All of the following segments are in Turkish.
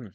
Hı.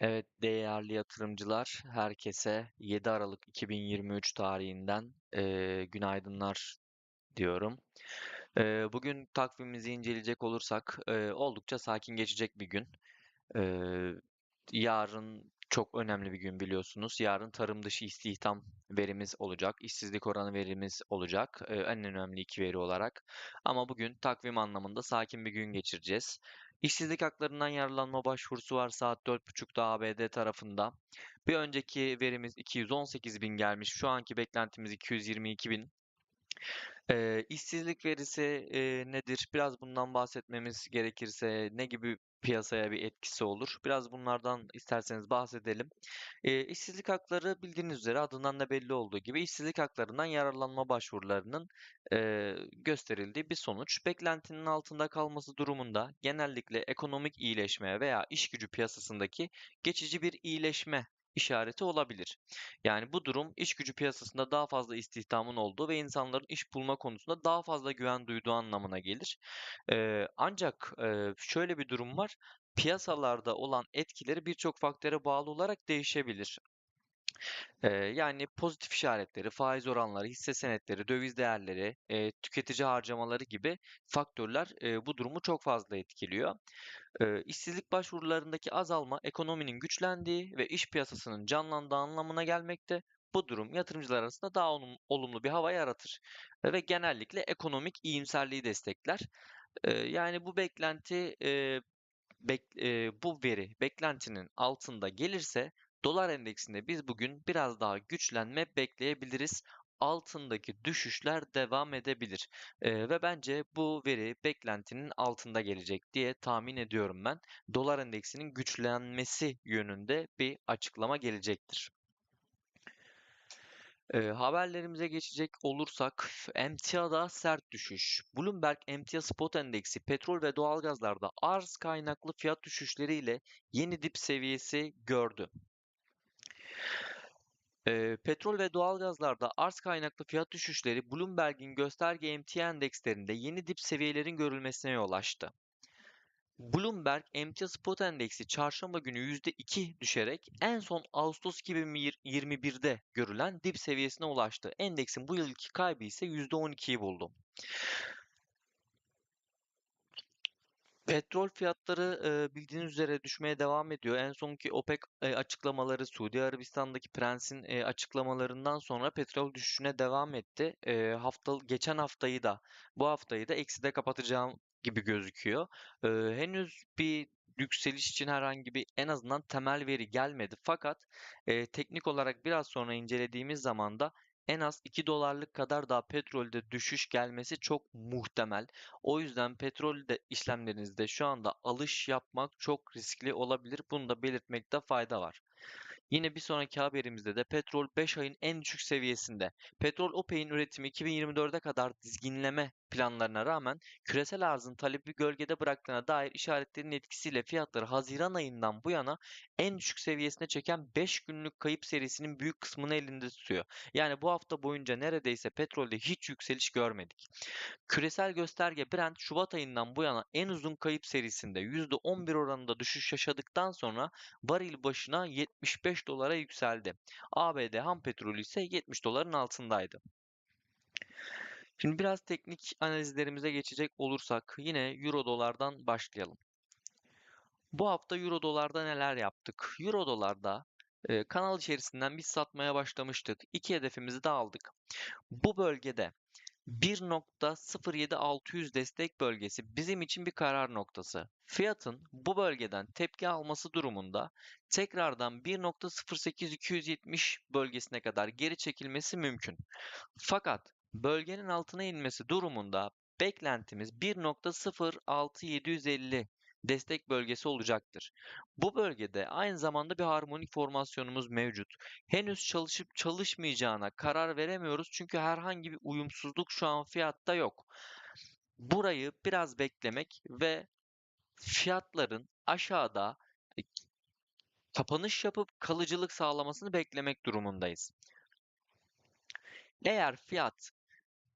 Evet, değerli yatırımcılar, herkese 7 Aralık 2023 tarihinden eee, günaydınlar diyorum. Eee, bugün takvimimizi inceleyecek olursak eee, oldukça sakin geçecek bir gün. Eee, yarın çok önemli bir gün biliyorsunuz. Yarın tarım dışı istihdam verimiz olacak, işsizlik oranı verimiz olacak. Eee, en önemli iki veri olarak. Ama bugün takvim anlamında sakin bir gün geçireceğiz. İşsizlik haklarından yararlanma başvurusu var saat 4.30'da ABD tarafında. Bir önceki verimiz 218 bin gelmiş. Şu anki beklentimiz 222 bin. Eee, işsizlik verisi, eee, nedir? Biraz bundan bahsetmemiz gerekirse ne gibi piyasaya bir etkisi olur? Biraz bunlardan isterseniz bahsedelim. Eee, işsizlik hakları bildiğiniz üzere adından da belli olduğu gibi işsizlik haklarından yararlanma başvurularının eee, gösterildiği bir sonuç. Beklentinin altında kalması durumunda genellikle ekonomik iyileşmeye veya iş gücü piyasasındaki geçici bir iyileşme işareti olabilir. Yani bu durum iş gücü piyasasında daha fazla istihdamın olduğu ve insanların iş bulma konusunda daha fazla güven duyduğu anlamına gelir. Eee, ancak eee, şöyle bir durum var. Piyasalarda olan etkileri birçok faktöre bağlı olarak değişebilir. Eee, yani pozitif işaretleri, faiz oranları, hisse senetleri, döviz değerleri, eee, tüketici harcamaları gibi faktörler eee, bu durumu çok fazla etkiliyor. Eee, işsizlik başvurularındaki azalma ekonominin güçlendiği ve iş piyasasının canlandığı anlamına gelmekte. Bu durum yatırımcılar arasında daha olum- olumlu bir hava yaratır ve genellikle ekonomik iyimserliği destekler. Eee, yani bu beklenti eee, bek- eee, bu veri beklentinin altında gelirse dolar endeksinde biz bugün biraz daha güçlenme bekleyebiliriz. Altındaki düşüşler devam edebilir. Eee, ve bence bu veri beklentinin altında gelecek diye tahmin ediyorum ben. Dolar endeksinin güçlenmesi yönünde bir açıklama gelecektir. Eee, haberlerimize geçecek olursak emtiada sert düşüş. Bloomberg Emtia Spot Endeksi petrol ve doğalgazlarda arz kaynaklı fiyat düşüşleriyle yeni dip seviyesi gördü. Eee, petrol ve doğalgazlarda arz kaynaklı fiyat düşüşleri Bloomberg'in gösterge emtia endekslerinde yeni dip seviyelerin görülmesine yol açtı. Bloomberg Emtia Spot Endeksi çarşamba günü %2 düşerek en son Ağustos 2021'de görülen dip seviyesine ulaştı. Endeksin bu yılki kaybı ise %12'yi buldu. Petrol fiyatları bildiğiniz üzere düşmeye devam ediyor. En sonki OPEC açıklamaları, Suudi Arabistan'daki Prens'in açıklamalarından sonra petrol düşüşüne devam etti. E, hafta, geçen haftayı da bu haftayı da ekside kapatacağım gibi gözüküyor. Henüz bir yükseliş için herhangi bir en azından temel veri gelmedi. Fakat teknik olarak biraz sonra incelediğimiz zaman da en az 2 dolarlık kadar daha petrolde düşüş gelmesi çok muhtemel. O yüzden petrol de işlemlerinizde şu anda alış yapmak çok riskli olabilir. Bunu da belirtmekte fayda var. Yine bir sonraki haberimizde de petrol 5 ayın en düşük seviyesinde. Petrol OPEC'in üretimi 2024'e kadar dizginleme planlarına rağmen küresel arzın talebi gölgede bıraktığına dair işaretlerin etkisiyle fiyatları Haziran ayından bu yana en düşük seviyesine çeken 5 günlük kayıp serisinin büyük kısmını elinde tutuyor. Yani bu hafta boyunca neredeyse petrolde hiç yükseliş görmedik. Küresel gösterge Brent Şubat ayından bu yana en uzun kayıp serisinde %11 oranında düşüş yaşadıktan sonra varil başına 75 dolara yükseldi. ABD ham petrolü ise 70 doların altındaydı. Şimdi biraz teknik analizlerimize geçecek olursak yine Euro dolardan başlayalım. Bu hafta Euro dolarda neler yaptık? Euro dolarda e, kanal içerisinden biz satmaya başlamıştık. İki hedefimizi de aldık. Bu bölgede 1.07600 destek bölgesi bizim için bir karar noktası. Fiyatın bu bölgeden tepki alması durumunda tekrardan 1.08270 bölgesine kadar geri çekilmesi mümkün. Fakat bölgenin altına inmesi durumunda beklentimiz 1.06750 destek bölgesi olacaktır. Bu bölgede aynı zamanda bir harmonik formasyonumuz mevcut. Henüz çalışıp çalışmayacağına karar veremiyoruz çünkü herhangi bir uyumsuzluk şu an fiyatta yok. Burayı biraz beklemek ve fiyatların aşağıda kapanış yapıp kalıcılık sağlamasını beklemek durumundayız. Eğer fiyat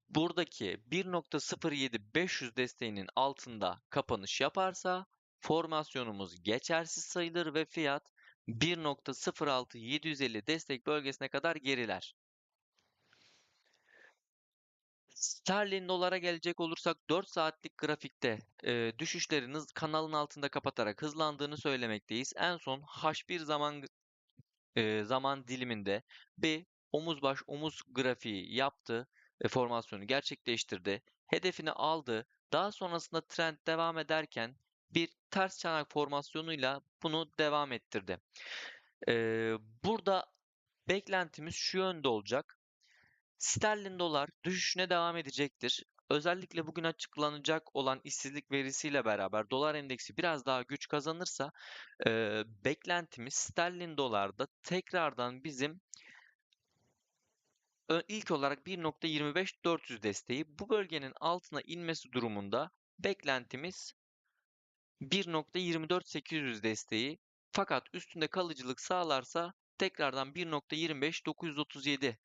buradaki 1.07500 desteğinin altında kapanış yaparsa formasyonumuz geçersiz sayılır ve fiyat 1.06750 destek bölgesine kadar geriler. Sterlin dolara gelecek olursak 4 saatlik grafikte e, düşüşlerin kanalın altında kapatarak hızlandığını söylemekteyiz. En son H1 zaman e, zaman diliminde bir omuz baş omuz grafiği yaptı, e, formasyonu gerçekleştirdi, hedefini aldı. Daha sonrasında trend devam ederken bir ters çanak formasyonuyla bunu devam ettirdi. E, burada beklentimiz şu yönde olacak. Sterlin dolar düşüşüne devam edecektir. Özellikle bugün açıklanacak olan işsizlik verisiyle beraber dolar endeksi biraz daha güç kazanırsa e, beklentimiz sterlin dolarda tekrardan bizim ilk olarak 1.25-400 desteği bu bölgenin altına inmesi durumunda beklentimiz 1.24-800 desteği fakat üstünde kalıcılık sağlarsa tekrardan 1.25-937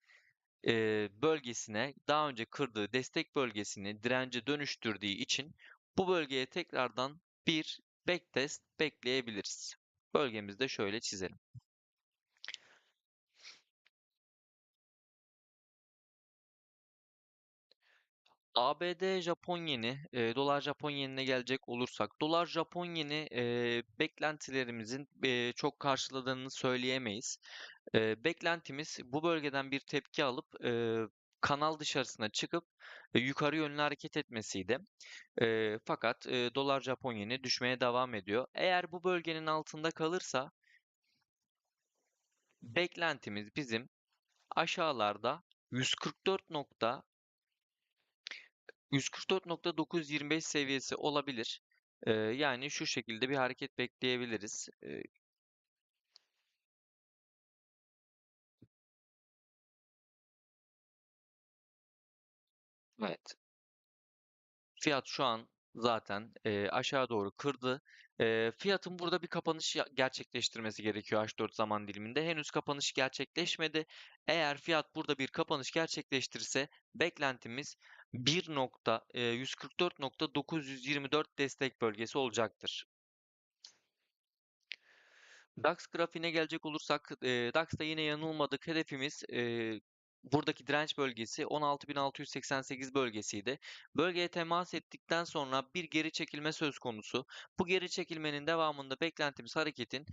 e, bölgesine daha önce kırdığı destek bölgesini dirence dönüştürdüğü için bu bölgeye tekrardan bir backtest bekleyebiliriz. Bölgemizde şöyle çizelim. ABD Japon yeni, e, dolar Japon yenine gelecek olursak, dolar Japon yeni e, beklentilerimizin e, çok karşıladığını söyleyemeyiz. E, beklentimiz bu bölgeden bir tepki alıp e, kanal dışarısına çıkıp e, yukarı yönlü hareket etmesiydi. E, fakat e, dolar Japon yeni düşmeye devam ediyor. Eğer bu bölgenin altında kalırsa beklentimiz bizim aşağılarda 144 nokta 144.925 seviyesi olabilir. Ee, yani şu şekilde bir hareket bekleyebiliriz. Ee, evet. Fiyat şu an zaten e, aşağı doğru kırdı. E, fiyatın burada bir kapanış gerçekleştirmesi gerekiyor H4 zaman diliminde. Henüz kapanış gerçekleşmedi. Eğer fiyat burada bir kapanış gerçekleştirirse beklentimiz 1 nokta, e, 144.924 destek bölgesi olacaktır. DAX grafiğine gelecek olursak DAX'ta yine yanılmadık. Hedefimiz buradaki direnç bölgesi 16.688 bölgesiydi. Bölgeye temas ettikten sonra bir geri çekilme söz konusu. Bu geri çekilmenin devamında beklentimiz hareketin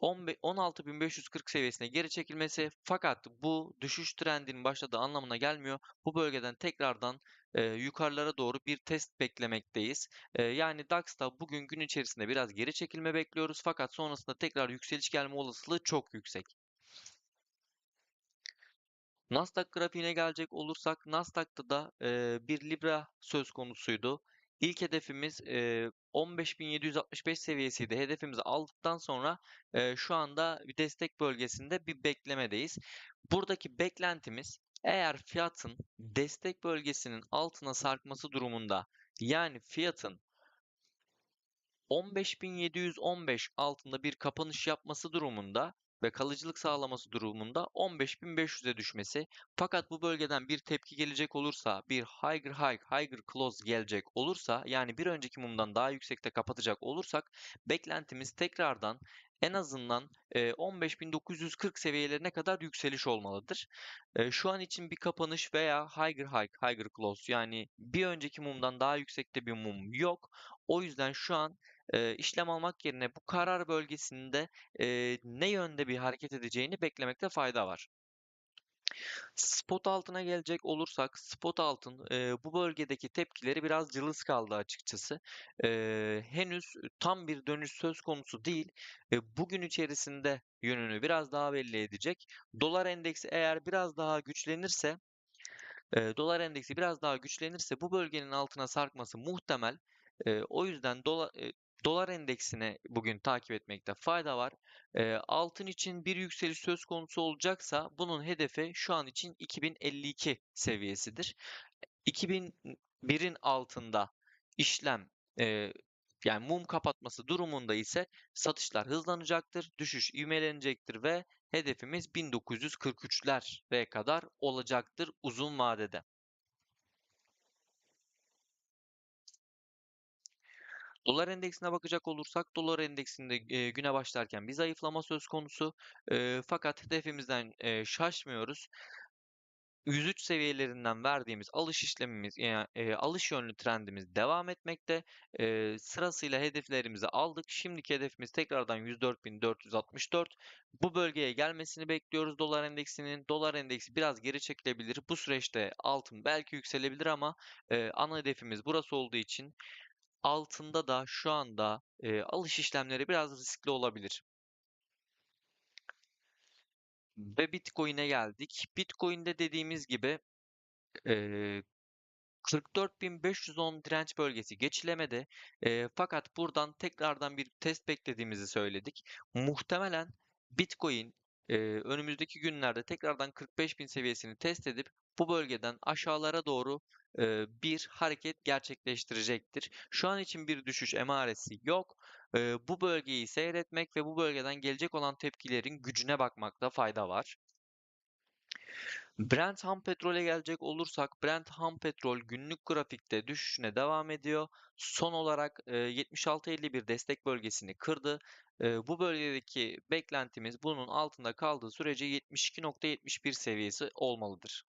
16.540 seviyesine geri çekilmesi fakat bu düşüş trendinin başladığı anlamına gelmiyor. Bu bölgeden tekrardan e, yukarılara doğru bir test beklemekteyiz. E, yani DAX'ta bugün gün içerisinde biraz geri çekilme bekliyoruz fakat sonrasında tekrar yükseliş gelme olasılığı çok yüksek. Nasdaq grafiğine gelecek olursak Nasdaq'ta da e, bir Libra söz konusuydu. İlk hedefimiz e, 15.765 seviyesiydi. Hedefimizi aldıktan sonra e, şu anda bir destek bölgesinde bir beklemedeyiz. Buradaki beklentimiz eğer fiyatın destek bölgesinin altına sarkması durumunda yani fiyatın 15.715 altında bir kapanış yapması durumunda ve kalıcılık sağlaması durumunda 15.500'e düşmesi. Fakat bu bölgeden bir tepki gelecek olursa, bir higher high, higher close gelecek olursa, yani bir önceki mumdan daha yüksekte kapatacak olursak, beklentimiz tekrardan en azından e, 15.940 seviyelerine kadar yükseliş olmalıdır. E, şu an için bir kapanış veya higher high, higher close yani bir önceki mumdan daha yüksekte bir mum yok. O yüzden şu an e, işlem almak yerine bu karar bölgesinde e, ne yönde bir hareket edeceğini beklemekte fayda var. Spot altına gelecek olursak spot altın e, bu bölgedeki tepkileri biraz cılız kaldı açıkçası. E, henüz tam bir dönüş söz konusu değil. E, bugün içerisinde yönünü biraz daha belli edecek. Dolar endeksi eğer biraz daha güçlenirse e, dolar endeksi biraz daha güçlenirse bu bölgenin altına sarkması muhtemel. E, o yüzden dolar e, dolar endeksine bugün takip etmekte fayda var. E, altın için bir yükseliş söz konusu olacaksa bunun hedefi şu an için 2052 seviyesidir. 2001'in altında işlem e, yani mum kapatması durumunda ise satışlar hızlanacaktır, düşüş ivmelenecektir ve hedefimiz 1943'lere kadar olacaktır uzun vadede. Dolar endeksine bakacak olursak dolar endeksinde e, güne başlarken bir zayıflama söz konusu. E, fakat hedefimizden e, şaşmıyoruz. 103 seviyelerinden verdiğimiz alış işlemimiz, yani, e, alış yönlü trendimiz devam etmekte. E, sırasıyla hedeflerimizi aldık. Şimdiki hedefimiz tekrardan 104.464. Bu bölgeye gelmesini bekliyoruz dolar endeksinin. Dolar endeksi biraz geri çekilebilir. Bu süreçte altın belki yükselebilir ama e, ana hedefimiz burası olduğu için altında da şu anda e, alış işlemleri biraz riskli olabilir. Ve Bitcoin'e geldik. Bitcoin'de dediğimiz gibi e, 44.510 direnç bölgesi geçilemedi. E, fakat buradan tekrardan bir test beklediğimizi söyledik. Muhtemelen Bitcoin e, önümüzdeki günlerde tekrardan 45.000 seviyesini test edip bu bölgeden aşağılara doğru bir hareket gerçekleştirecektir. Şu an için bir düşüş emaresi yok. Bu bölgeyi seyretmek ve bu bölgeden gelecek olan tepkilerin gücüne bakmakta fayda var. Brent ham petrole gelecek olursak Brent ham petrol günlük grafikte düşüşüne devam ediyor. Son olarak e, 76.51 destek bölgesini kırdı. Bu bölgedeki beklentimiz bunun altında kaldığı sürece 72.71 seviyesi olmalıdır.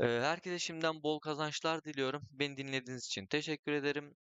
Herkese şimdiden bol kazançlar diliyorum. Beni dinlediğiniz için teşekkür ederim.